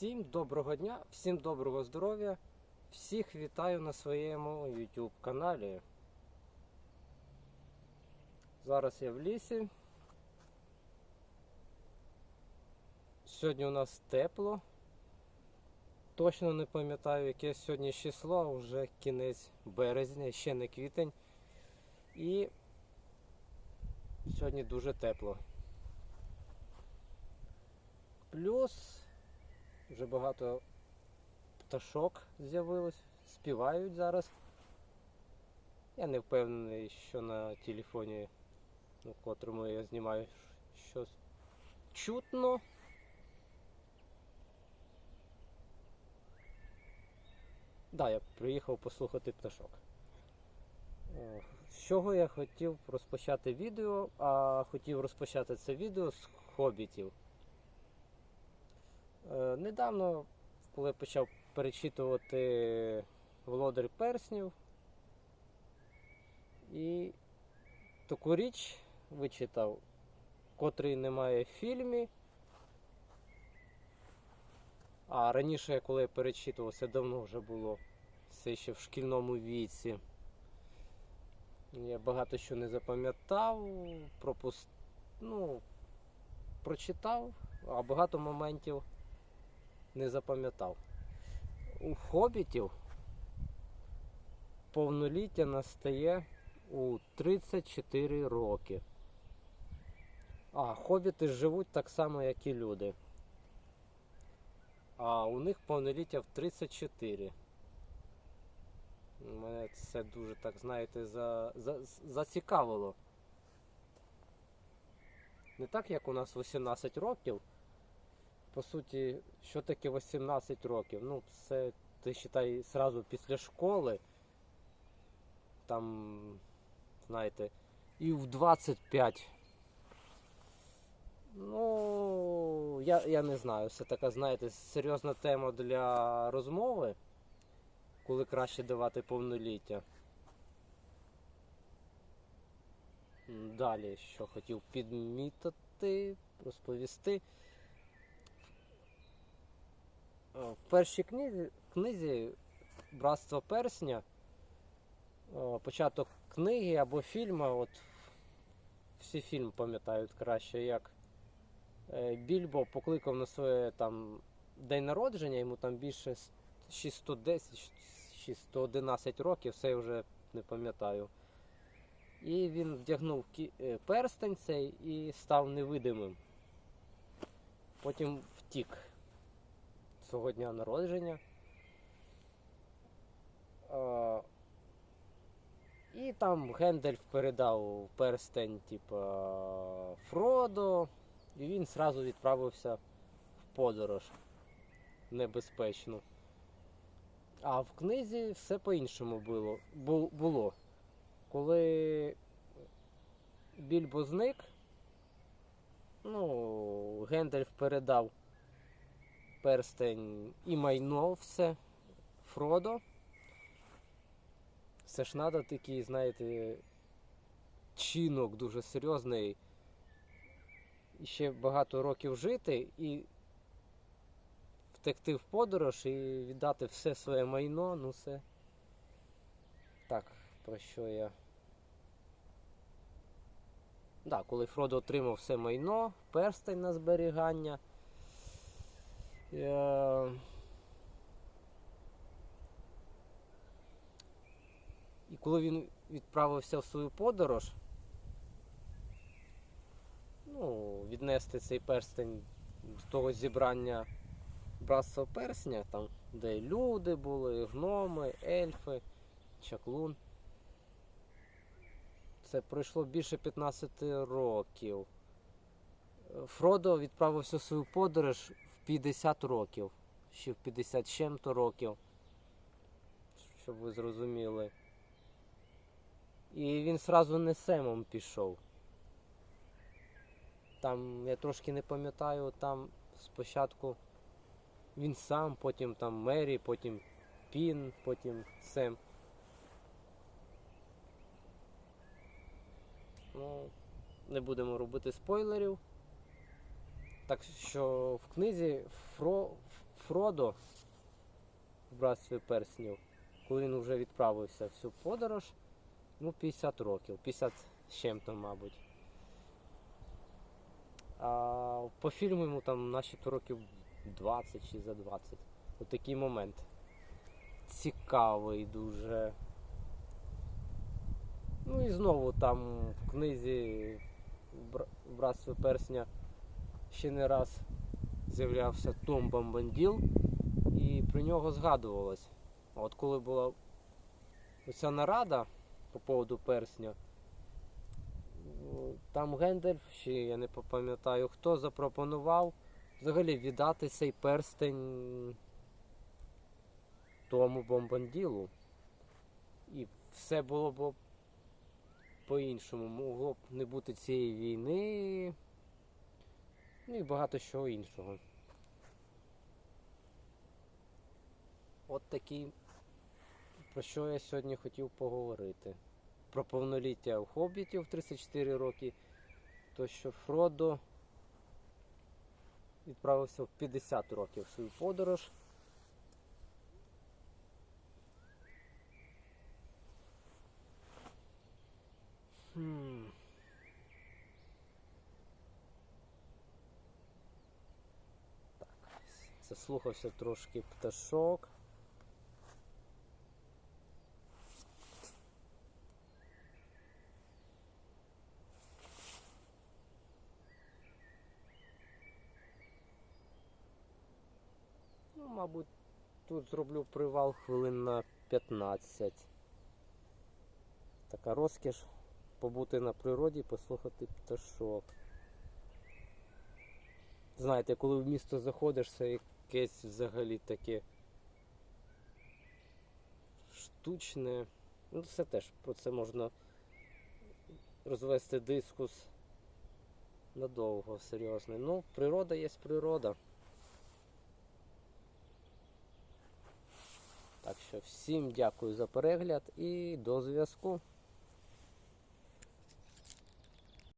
Всім доброго дня, всім доброго здоров'я, всіх вітаю на своєму YouTube каналі. Зараз я в лісі. Сьогодні у нас тепло. Точно не пам'ятаю, яке сьогодні число, а вже кінець березня, ще не квітень. І сьогодні дуже тепло. Плюс вже багато пташок з'явилось, співають зараз. Я не впевнений, що на телефоні, на котрому я знімаю, щось чутно. Да, я приїхав послухати пташок. З чого я хотів розпочати відео, а хотів розпочати це відео з хобітів. Е, Недавно, коли почав перечитувати Володар Перснів, і таку річ вичитав, котрий немає в фільмі. А раніше, коли я перечитував, це давно вже було, це ще в шкільному віці. Я багато що не запам'ятав, пропуст... ну, прочитав, а багато моментів не запам'ятав. У хобітів повноліття настає у 34 роки. А хобіти живуть так само, як і люди. А у них повноліття в 34. Мене це дуже так, знаєте, за, за, зацікавило. Не так, як у нас 18 років. По суті, що таке 18 років? Ну, це ти считай сразу після школи. Там, знаєте, і в 25. Ну, я, я не знаю, це така, знаєте, серйозна тема для розмови, коли краще давати повноліття. Далі, що хотів підмітити, розповісти. Е, В першій книзі, книзі Братство Персня, початок книги або фільму, от всі фільм пам'ятають краще, як е, Більбо покликав на своє там день народження, йому там більше с- чи 110, чи 111 років, я вже не пам'ятаю. І він вдягнув е, перстень цей і став невидимим. Потім втік свого дня народження. І там Гендальф передав перстень, типа Фродо, і він зразу відправився в подорож небезпечну. А в книзі все по-іншому було. було. Коли Більбо зник, ну, Гендальф передав перстень і майно все Фродо. Це ж треба такий, знаєте, чинок дуже серйозний. І ще багато років жити і втекти в подорож і віддати все своє майно, ну це так, про що я. Да, коли Фродо отримав все майно, перстень на зберігання. Е, І коли він відправився в свою подорож, ну, віднести цей перстень до того зібрання братства персня, там, де люди були, гноми, ельфи, чаклун. Це пройшло більше 15 років. Фродо відправився в свою подорож 50 років, ще в 50 чим-то років, щоб ви зрозуміли. І він сразу не Семом пішов. Там, я трошки не пам'ятаю, там спочатку він сам, потім там Мері, потім Пін, потім Сем. Ну, не будемо робити спойлерів. Так що в книзі Фро... Фродо в братстві перснів, коли він вже відправився в цю подорож, ну 50 років, 50 з чим-то, мабуть. А по фільму йому там начебто років 20 чи за 20. Отакий момент. Цікавий дуже. Ну і знову там в книзі «Бра- Братство персня ще не раз з'являвся Том Бамбанділ, і про нього згадувалось. От коли була оця нарада по поводу персня, там Гендальф, ще я не пам'ятаю хто, запропонував взагалі віддати цей перстень тому бомбанділу. І все було б по-іншому. Могло б не бути цієї війни. Ну і багато чого іншого. От такий, про що я сьогодні хотів поговорити. Про повноліття у хобітів 34 роки. То що Фродо відправився в 50 років в свою подорож. Заслухався трошки пташок. Ну, мабуть, тут зроблю привал хвилин на 15. Така розкіш побути на природі, послухати пташок. Знаєте, коли в місто заходиш, це якесь взагалі таке штучне. Ну, це теж про це можна розвести дискус надовго, серйозний. Ну, природа є природа. Так що всім дякую за перегляд і до зв'язку.